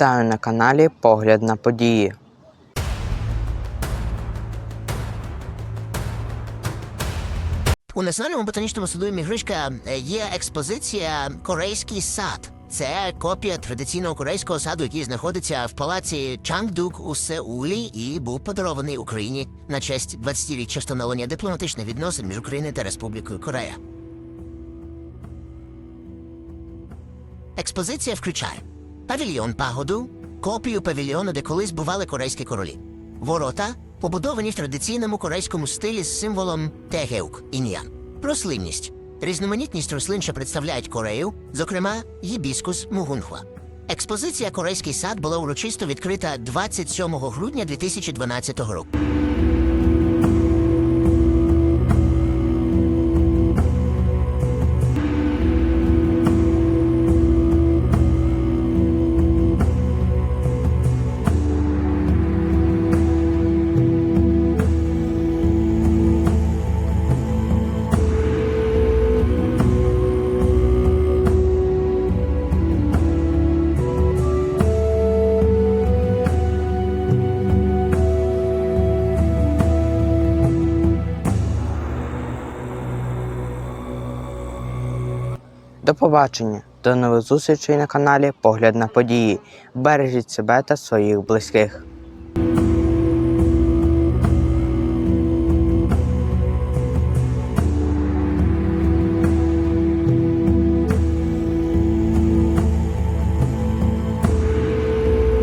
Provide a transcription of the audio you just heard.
Вітаю на каналі Погляд на події. У Національному ботанічному саду імені Гришка е, є експозиція Корейський сад. Це копія традиційного корейського саду, який знаходиться в палаці Чангдук у Сеулі і був подарований Україні на честь 20-річчя встановлення дипломатичних відносин між Україною та Республікою Корея. Експозиція включає павільйон пагоду, копію павільйону, де колись бували корейські королі, ворота, побудовані в традиційному корейському стилі з символом тегеук ін'ян, рослинність, різноманітність рослин, що представляють Корею, зокрема гібіскус мугунхва. Експозиція Корейський сад була урочисто відкрита 27 грудня 2012 року. До побачення, до нових зустрічей на каналі Погляд на події. Бережіть себе та своїх близьких.